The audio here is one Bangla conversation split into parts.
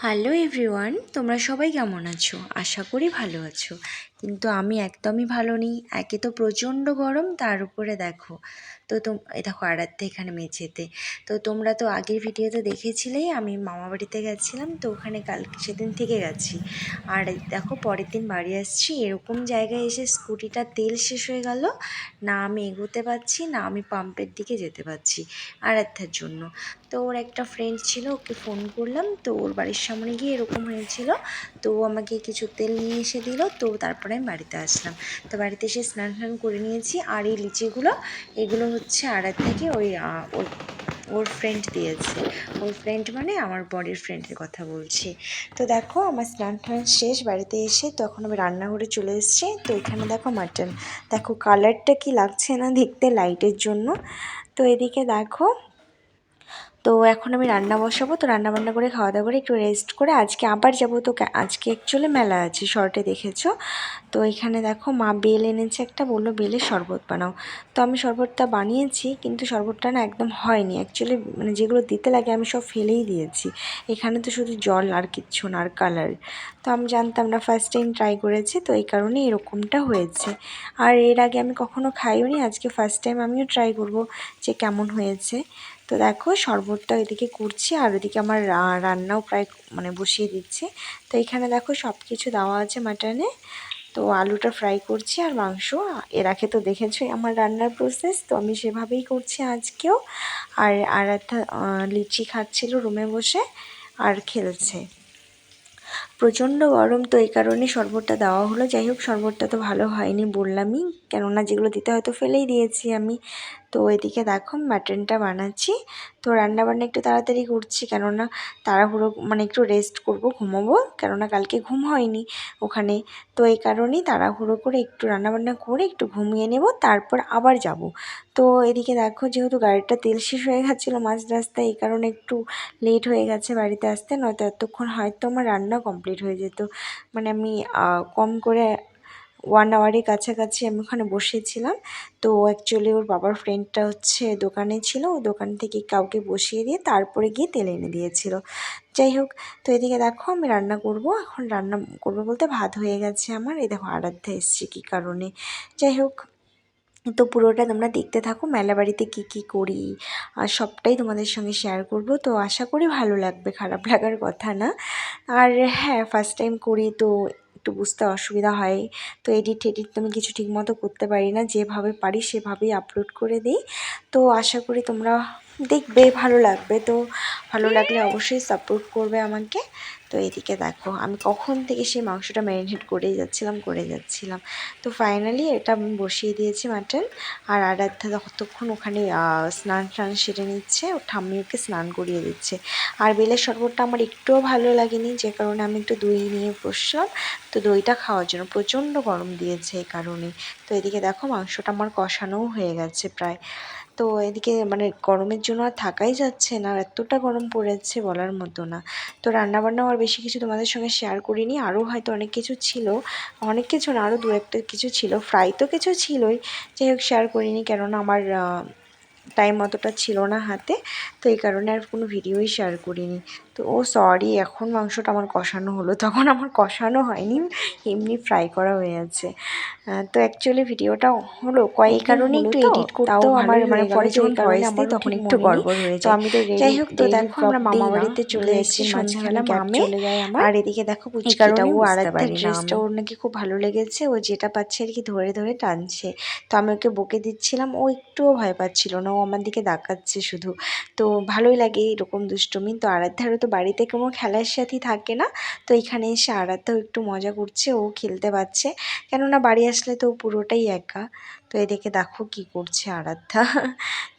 হ্যালো এভরিওয়ান তোমরা সবাই কেমন আছো? আশা করি ভালো আছো। কিন্তু আমি একদমই ভালো নেই। একে তো প্রচণ্ড গরম, তার উপরে দেখো। তো তোম দেখো আরাধ্যা এখানে মেঝেতে। তো তোমরা তো আগের ভিডিওতে দেখেছিলেই আমি মামা বাড়িতে গেছিলাম, তো ওখানে কাল সেদিন থেকে গেছি। আর দেখো পরের দিন বাড়ি আসছি, এরকম জায়গায় এসে স্কুটিটা তেল শেষ হয়ে গেল, না আমি এগোতে পারছি, না আমি পাম্পের দিকে যেতে পারছি আরাধ্যার জন্য। তো ওর একটা ফ্রেন্ড ছিল, ওকে ফোন করলাম, তো ওর বাড়ির সামনে গিয়ে এরকম হয়েছিল তো আমাকে কিছু তেল নিয়ে এসে দিল, তো তারপরে আমি বাড়িতে আসলাম। তো বাড়িতে এসে স্নান টান করে নিয়েছি, আর এই লিচিগুলো, এগুলো হচ্ছে আড়ার থেকে ওই ওর ওর ফ্রেন্ড দিয়েছে। ওর ফ্রেন্ড মানে আমার বডির ফ্রেন্ডের কথা বলছি। তো দেখো, আমার স্নান টান শেষ, বাড়িতে এসে তখন আমি রান্নাঘরে চলে এসেছি। তো এখানে দেখো মাটন দেখো কালারটা কি লাগছে না দেখতে লাইটের জন্য। তো এদিকে দেখো তো এখন আমি রান্না বসাবো, তো রান্না বান্না করে খাওয়া দাওয়া করে একটু রেস্ট করে আজকে আবার যাব তো আজকে অ্যাকচুয়ালি মেলা আছে, শর্টে দেখেছ। তো এখানে দেখো মা বেল এনেছে একটা, বলল বেলে শরবত বানাও। তো আমি শরবতটা বানিয়েছি, কিন্তু শরবতটা না একদম হয়নি। অ্যাকচুয়ালি মানে যেগুলো দিতে লাগে আমি সব ফেলেই দিয়েছি। এখানে তো শুধু জল আর কিচ্ছু না, আর কালার তো আমি জানতাম না ফার্স্ট টাইম ট্রাই করেছি, তো এই কারণে এরকমটা হয়েছে। আর এর আগে আমি কখনো খাইওনি, আজকে ফার্স্ট টাইম আমিও ট্রাই করব যে কেমন হয়েছে। তো দেখো শরবতটা এদিকে করছি আর ওদিকে আমার রান্নাও প্রায় মানে বসিয়ে দিচ্ছি। তো এখানে দেখো সব কিছু দেওয়া আছে মাটনে। তো আলুটা ফ্রাই করছি আর মাংস। এর আগে তো দেখেছোই আমার রান্নার প্রসেস তো আমি সেভাবেই করছি আজকেও। আর আর একটা লিচি খাচ্ছিল রুমে বসে আর খেলছে। প্রচণ্ড গরম, তো এই কারণে শরবতটা দেওয়া হলো। যাই হোক, শরবতটা তো ভালো হয়নি বললামই, কেননা যেগুলো দিতে হয়তো ফেলেই দিয়েছি আমি। তো এদিকে দেখো মাটনটা বানাচ্ছি। তো রান্নাবান্না একটু তাড়াতাড়ি করছি, কেননা তাড়াহুড়ো মানে একটু রেস্ট করব, ঘুমাবো, কেননা কালকে ঘুম হয়নি ওখানে। তো এই কারণেই তাড়াহুড়ো করে একটু রান্নাবান্না করে একটু ঘুমিয়ে নেব, তারপর আবার যাব। তো এদিকে দেখো, যেহেতু গাড়িটা তেল শেষ হয়ে গেছিল মাঝ রাস্তায়, এই কারণে একটু লেট হয়ে গেছে বাড়িতে আসতে, নয়তো এতক্ষণ হয়তো আমার রান্না কমপ্লিট হয়ে যেত। মানে আমি কম করে ওয়ান আওয়ারের কাছাকাছি আমি ওখানে বসেছিলাম। তো অ্যাকচুয়ালি ওর বাবার ফ্রেন্ডটা হচ্ছে দোকানে ছিল। ও দোকান থেকে কাউকে বসিয়ে দিয়ে তারপরে গিয়ে তেল এনে দিয়েছিল। যাই হোক, তো এদিকে দেখো আমি রান্না করব। এখন রান্না করব বলতে ভাত হয়ে গেছে আমার। এই দেখো আরাধ্যা এসছে কী কারণে। যাই হোক তো পুরোটা তোমরা দেখতে থাকো, মেলা বাড়িতে কী কী করি, আর সবটাই তোমাদের সঙ্গে শেয়ার করব। তো আশা করি ভালো লাগবে, খারাপ লাগার কথা না। আর হ্যাঁ ফার্স্ট টাইম করি তো একটু বুঝতে অসুবিধা হয়। তো এডিট এডিট তো আমি কিছু ঠিকমতো করতে পারি না, যেভাবে পারি সেভাবেই আপলোড করে দিই। তো আশা করি তোমরা দেখবে, ভালো লাগবে। তো ভালো লাগলে অবশ্যই সাপোর্ট করবে আমাকে। তো এদিকে দেখো, আমি কখন থেকে সেই মাংসটা ম্যারিনেট করেই যাচ্ছিলাম, করে যাচ্ছিলাম। তো ফাইনালি এটা আমি বসিয়ে দিয়েছি মাটন আর আরাধ্যা ততক্ষণ ওখানে স্নান টান সেরে নিচ্ছে, ও ঠাম্মি ওকে স্নান করিয়ে দিচ্ছে। আর বেলের শরবতটা আমার একটুও ভালো লাগেনি, যে কারণে আমি একটু দই নিয়ে বসলাম। তো দইটা খাওয়ার জন্য প্রচণ্ড গরম দিয়েছে এই কারণে তো এদিকে দেখো মাংসটা আমার কষানোও হয়ে গেছে প্রায়। তো এদিকে মানে গরমের জন্য আর থাকাই যাচ্ছে না এতটা গরম পড়েছে বলার মতো না। তো রান্নাবান্নাও আর বেশি কিছু তোমাদের সঙ্গে শেয়ার করিনি, আরও হয়তো অনেক কিছু ছিল। অনেক কিছু না, আরও দু একটা কিছু ছিল ফ্রাই তো কিছু ছিলই, যাই হোক শেয়ার করিনি কেননা আমার টাইম অতটা ছিল না হাতে, তো এই কারণে আর কোনো ভিডিওই শেয়ার করিনি। তো ও সরি এখন মাংসটা আমার কষানো হলো। তখন আমার কষানো হয়নি এমনি ফ্রাই করা হয়ে আছে। তো অ্যাকচুয়ালি ভিডিওটা হলো কয়েক কারণে একটু এডিট করতেও আমার মানে পরে যখন ভয়েস দিই তখন একটু গড়বড় হয়ে যায়। আমি তো যাই হোক তো দেখো আমরা মামা বাড়িতে চলে এসেছি সন্ধ্যাবেলা মামে। চলে যায় আমার। আর এদিকে দেখো পুচকিটা ও আর একটা ড্রেসটা ওর নাকি খুব ভালো লেগেছে ও যেটা পাচ্ছে আর কি ধরে ধরে টানছে। তো আমি ওকে বকে দিচ্ছিলাম ও একটুও ভয় পাচ্ছিল না ও আমার দিকে তাকাচ্ছে শুধু। তো ভালোই লাগে এরকম দুষ্টুমি। তো আরাধ্যারও তো বাড়িতে কোনো খেলার সাথী থাকে না। তো এখানে এসে আরাধ্যাও একটু মজা করছে, ও খেলতে পারছে। কেননা বাড়ি আসলে তো পুরোটাই একা। তো এদিকে দেখো কি করছে আরাধ্যা।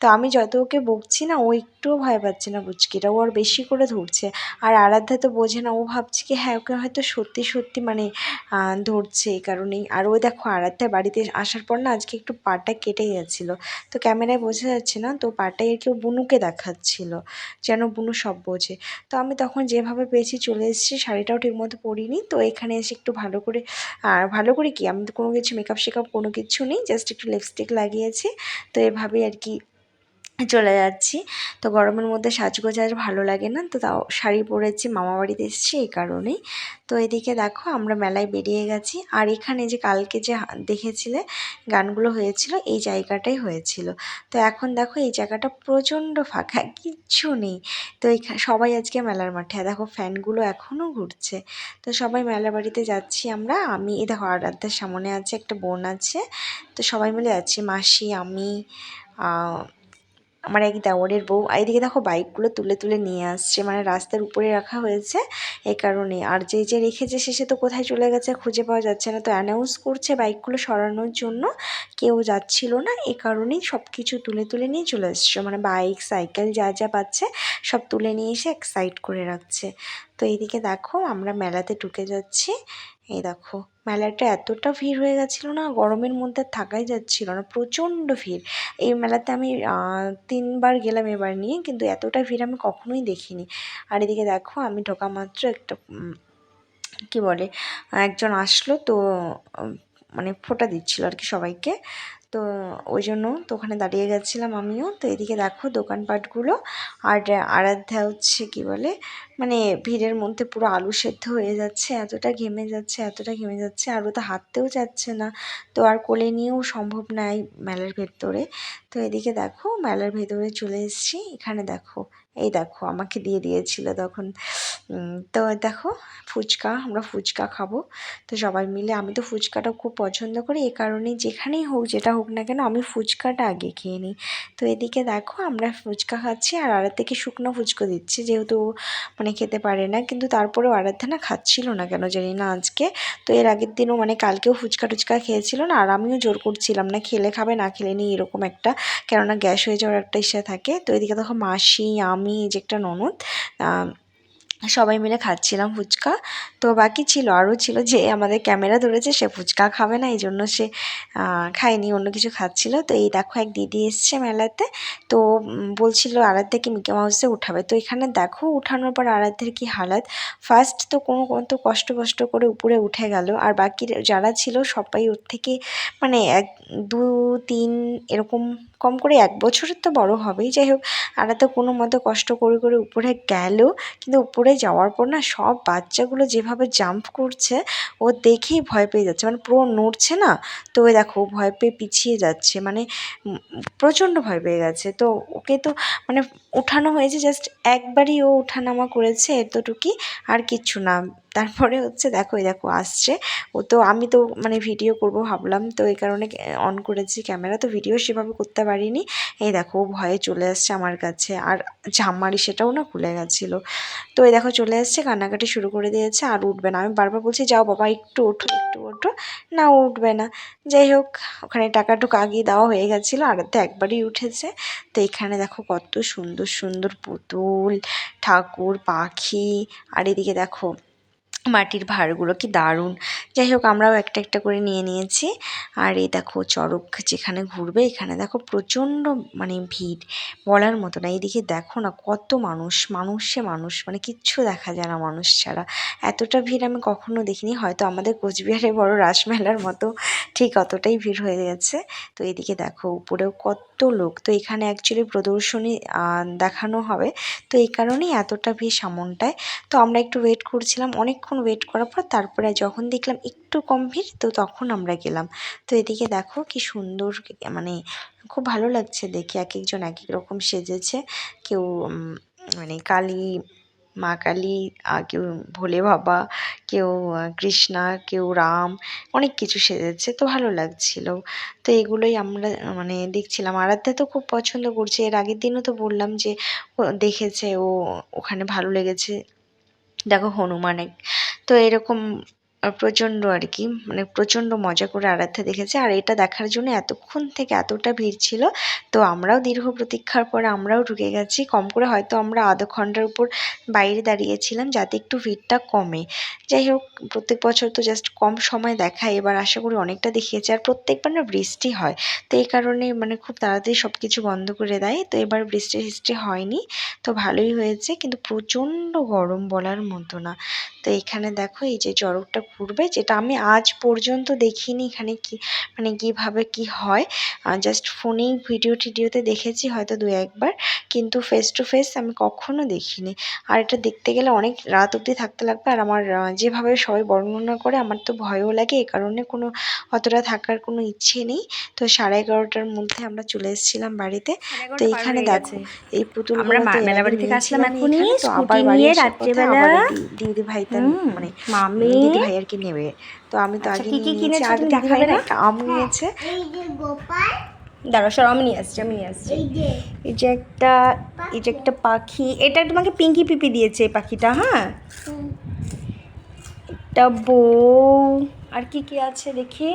তো আমি যত ওকে বকছি না, ও একটুও ভয় পাচ্ছে না বুচকিটা, ও আর বেশি করে ধরছে। আর আরাধ্যা তো বোঝে না, ও ভাবছে কি হ্যাঁ ওকে হয়তো সত্যি সত্যি মানে ধরছে এই কারণেই। আর ও দেখো আরাধ্যা বাড়িতে আসার পর না আজকে একটু পাটা কেটে গেছিল। তো ক্যামেরায় বোঝা যাচ্ছে না, তো পাটাই আর কি ও বুনুকে দেখাচ্ছিল, যেন বুনু সব বোঝে। তো আমি তখন যেভাবে পেয়েছি চলে এসেছি, শাড়িটাও ঠিকমতো পরিনি। তো এখানে এসে একটু ভালো করে আর ভালো করে কি, আমি তো কোনো কিছু মেকআপ শেকআপ কোনো কিছু নেই জাস্ট একটু লিপস্টিক লাগিয়েছি। তো এভাবেই আর কি চলে যাচ্ছি। তো গরমের মধ্যে সাজগোজ আর ভালো লাগে না। তো তাও শাড়ি পরেছি, মামা বাড়িতে এসেছি এই কারণেই। তো এদিকে দেখো আমরা মেলায় বেরিয়ে গেছি। আর এখানে যে কালকে যে দেখেছিলে গানগুলো হয়েছিল, এই জায়গাটাই হয়েছিল। তো এখন দেখো এই জায়গাটা প্রচণ্ড ফাঁকা, কিচ্ছু নেই। তো সবাই আজকে মেলার মাঠে। দেখো ফ্যানগুলো এখনও ঘুরছে। তো সবাই মেলা বাড়িতে যাচ্ছি আমরা। আমি, এই দেখো আরাধ্যার সামনে আছে একটা বোন আছে। তো সবাই মিলে যাচ্ছি, মাসি, আমি আমার এক দেওয়ারের বউ এদিকে দেখো বাইকগুলো তুলে তুলে নিয়ে আসছে মানে রাস্তার উপরে রাখা হয়েছে এই কারণে। আর যে যে রেখেছে সে তো কোথায় চলে গেছে খুঁজে পাওয়া যাচ্ছে না। তো অ্যানাউন্স করছে বাইকগুলো সরানোর জন্য, কেউ যাচ্ছিল না, এ কারণেই সব কিছু তুলে তুলে নিয়ে চলে এসছে মানে বাইক, সাইকেল যা যা পাচ্ছে সব তুলে নিয়ে এসে এক সাইড করে রাখছে। তো এইদিকে দেখো আমরা মেলাতে ঢুকে যাচ্ছি, এই দেখো। মেলাটা এতটা ভিড় হয়ে গেছিল না, গরমের মধ্যে আর থাকাই যাচ্ছিল না, প্রচণ্ড ভিড়। এই মেলাতে আমি তিনবার গেলাম এবার নিয়ে, কিন্তু এতটা ভিড় আমি কখনোই দেখিনি। আর এদিকে দেখো, আমি ঢোকা মাত্র একটা কী কি বলে, একজন আসলো তো মানে ফোঁটা দিচ্ছিল আর কি সবাইকে। তো ওই জন্য তো ওখানে দাঁড়িয়ে গেছিলাম আমিও। তো এদিকে দেখো দোকানপাটগুলো আর আরাধ্যা হচ্ছে কি বলে মানে ভিড়ের মধ্যে পুরো আলু সেদ্ধ হয়ে যাচ্ছে, এতটা ঘেমে যাচ্ছে, এতটা ঘেমে যাচ্ছে, আর ও তো হাঁটতেও যাচ্ছে না। তো আর কোলে নিয়েও সম্ভব না এই মেলার ভেতরে। তো এদিকে দেখো মেলার ভেতরে চলে এসেছি। এখানে দেখো, এই দেখো আমাকে দিয়ে দিয়েছিল তখন। তো দেখো ফুচকা, আমরা ফুচকা খাব। তো সবাই মিলে, আমি তো ফুচকাটা খুব পছন্দ করি, এ কারণে যেখানেই হোক, যেটা হোক না কেন আমি ফুচকাটা আগে খেয়ে নিই। তো এদিকে দেখো আমরা ফুচকা খাচ্ছি আর আড়ার থেকে শুকনো ফুচকা দিচ্ছে, যেহেতু মানে খেতে পারে না। কিন্তু তারপরেও আরাধ্যা না খাচ্ছিল না কেন জানি না আজকে। তো এর আগের দিনও মানে কালকেও ফুচকা টুচকা খেয়েছিল না, আর আমিও জোর করছিলাম না, খেলে খাবে না, খেলে নেই এরকম একটা কেননা গ্যাস হয়ে যাওয়ার একটা ইচ্ছা থাকে। তো এদিকে দেখো মাসি, আমি যে একটা ননদ সবাই মিলে খাচ্ছিলাম ফুচকা। তো বাকি ছিল, আরও ছিল যে আমাদের ক্যামেরা ধরেছে সে ফুচকা খাবে না এই জন্য সে খায়নি, অন্য কিছু খাচ্ছিল। তো এই দেখো এক দিদি এসছে মেলাতে। তো বলছিল আরাধ্যকে মিকি মাউসে উঠাবে। তো এখানে দেখো উঠানোর পর আরাধ্যের কি হালাত। ফার্স্ট তো কোনো কোনো তো কষ্ট কষ্ট করে উপরে উঠে গেল। আর বাকি যারা ছিল সবাই ওর থেকে মানে এক, দু, তিন এরকম কম করে এক বছরের তো বড় হবেই। যাই হোক আরাধ্যা কোনো মতো কষ্ট করে করে উপরে গেল। কিন্তু উপরে যাওয়ার পর না সব বাচ্চাগুলো যেভাবে জাম্প করছে, ও দেখেই ভয় পেয়ে যাচ্ছে। মানে পুরো নড়ছে না, তো ওই দেখো ভয় পেয়ে পিছিয়ে যাচ্ছে। মানে প্রচণ্ড ভয় পেয়ে গেছে। তো ওকে তো মানে ওঠানো হয়েছে জাস্ট একবারই ও ওঠানামা করেছে, এতটুকুই আর কিচ্ছু না। তারপরে হচ্ছে দেখো, এই দেখো আসছে। ও তো আমি তো মানে ভিডিও করব ভাবলাম, তো এই কারণে অন করেছি ক্যামেরা তো ভিডিও সেভাবে করতে পারিনি। এই দেখো ভয়ে চলে আসছে আমার কাছে। আর জামারি সেটাও না খুলে গেছিল। তো এই দেখো, চলে আসছে, কান্নাকাটি শুরু করে দিয়েছে, আর উঠবে না। আমি বারবার বলছি, যাও বাবা, একটু ওঠো একটু ওঠো। না উঠবে না। যাই হোক, ওখানে টাকা টুকু আগিয়ে দেওয়া হয়ে গেছিল, আর তো একবারই উঠেছে। তো এখানে দেখো, কত সুন্দর সুন্দর পুতুল, ঠাকুর, পাখি, আর এদিকে দেখো মাটির ভাঁড়গুলো কি দারুণ। যাই হোক, আমরাও একটা একটা করে নিয়ে নিয়েছি। আর এই দেখো চড়ক যেখানে ঘুরবে, এখানে দেখো প্রচণ্ড মানে ভিড়। বলার মতো না, এইদিকে দেখো না কত মানুষ, মানুষে মানুষ মানে কিচ্ছু দেখা যায় না মানুষ ছাড়া। এতটা ভিড় আমি কখনো দেখিনি, হয়তো আমাদের কোচবিহারে বড় রাসমেলার মতো ঠিক অতটাই ভিড় হয়ে গেছে। তো এদিকে দেখো উপরেও কত লোক, তো এখানে অ্যাকচুয়ালি প্রদর্শনী দেখানো হবে। তো এই কারণেই এতটা ভিড় সামনটায়। তো আমরা একটু ওয়েট করছিলাম অনেকক্ষণ ওয়েট করার পর তারপরে যখন দেখলাম একটু কম ভিড়, তো তখন আমরা গেলাম। তো এদিকে দেখো কি সুন্দর মানে খুব ভালো লাগছে দেখে। এক একজন এক এক রকম সেজেছে। কেউ মানে কালী, মা কালী কেউ ভোলে বাবা, কেউ কৃষ্ণা, কেউ রাম, অনেক কিছু সেজেছে। তো ভালো লাগছিল। তো এগুলোই আমরা মানে দেখছিলাম। আরাধ্যা তো খুব পছন্দ করছে। এর আগের দিনও তো বললাম যে দেখেছে, ও, ওখানে ভালো লেগেছে। দেখো হনুমান এক তো এরকম প্রচণ্ড আর কি মানে প্রচণ্ড মজা করে আরাধ্যা দেখেছে। আর এটা দেখার জন্য এতক্ষণ থেকে এতটা ভিড় ছিল, তো আমরাও দীর্ঘ প্রতীক্ষার পরে আমরাও ঢুকে গেছি। কম করে হয়তো আমরা আধ ঘণ্টার উপর বাইরে দাঁড়িয়েছিলাম যাতে একটু ভিড়টা কমে। যাই হোক, প্রত্যেক বছর তো জাস্ট কম সময় দেখায়, এবার আশা করি অনেকটা দেখিয়েছে। আর প্রত্যেকবার না বৃষ্টি হয়, তো এই কারণে মানে খুব তাড়াতাড়ি সব কিছু বন্ধ করে দেয়। তো এবার বৃষ্টি টিষ্টি হয়নি, তো ভালোই হয়েছে, কিন্তু প্রচণ্ড গরম বলার মতো না। তো এখানে দেখো এই যে চড়কটা ঘুরবে যেটা আমি আজ পর্যন্ত দেখিনি এখানে কি মানে কীভাবে কি হয়। জাস্ট ফোনেই ভিডিও টিডিওতে দেখেছি হয়তো দু একবার কিন্তু ফেস টু ফেস আমি কখনো দেখিনি। আর এটা দেখতে গেলে অনেক রাত অবধি থাকতে লাগবে আর আমার যেভাবে সবাই বর্ণনা করে আমার তো ভয়ও লাগে এ কারণে কোনো অতটা থাকার কোনো ইচ্ছে নেই। তো সাড়ে এগারোটার মধ্যে আমরা চলে এসেছিলাম বাড়িতে। তো এখানে দেখো এই পুতুল আমরা মা- মেলাবাড়ি থেকে আসলাম তো আবার বাড়ি রাত্রেবেলা। দিদি ভাই তার মানে মামি। দিদি ভাই আর কি নেবে তো আমি তো আচ্ছা, আগে কি কি নিয়ে আর তুমি দেখাবে না? একটা আম নিয়েছে। এই যে দাঁড়া সর আমি নিয়ে আসছি আমি নিয়ে আসছি। এই যে। একটা এই যে একটা পাখি। এটা তোমাকে পিঙ্কি পিপি দিয়েছে এই পাখিটা হ্যাঁ? একটা বউ। আর কি কি আছে দেখি?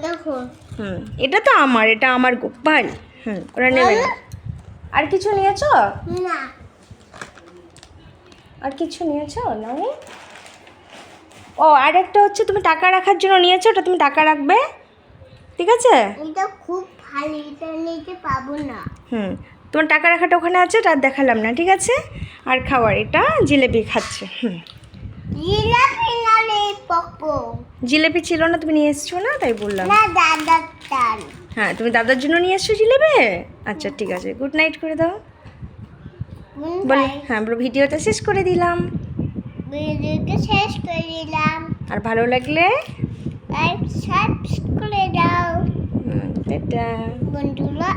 দেখো। হুম এটা তো আমার এটা আমার গোপাল। হুম ওরা নেবে না। আর কিছু নিয়েছো? না। আর কিছু নিয়েছো? নাও ও আর একটা হচ্ছে তুমি টাকা রাখার জন্য নিয়েছো ওটা তুমি টাকা রাখবে। ঠিক আছে? এটা খুব ভালো এটা নিতে পাবো না। হুম তোমার টাকা রাখাটা ওখানে আছে তার দেখালাম না ঠিক আছে? আর খাওয়ার এটা জিলেপি খাচ্ছে হুম। জিলাপি না রে পকো জিলেপি ছিল না তুমি নিয়ে এসছো না তাই বললাম। না দাদা টান। হ্যাঁ তুমি দাদার জন্য নিয়ে এসছো জিলেপি? আচ্ছা ঠিক আছে গুড নাইট করে দাও। বলে হ্যাঁ ভিডিওটা শেষ করে দিলাম। ভিডিওটা শেষ করে দিলাম। আর ভালো লাগলে? লাইক সাবস্ক্রাইব করে দাও এটা বন্ধুরা।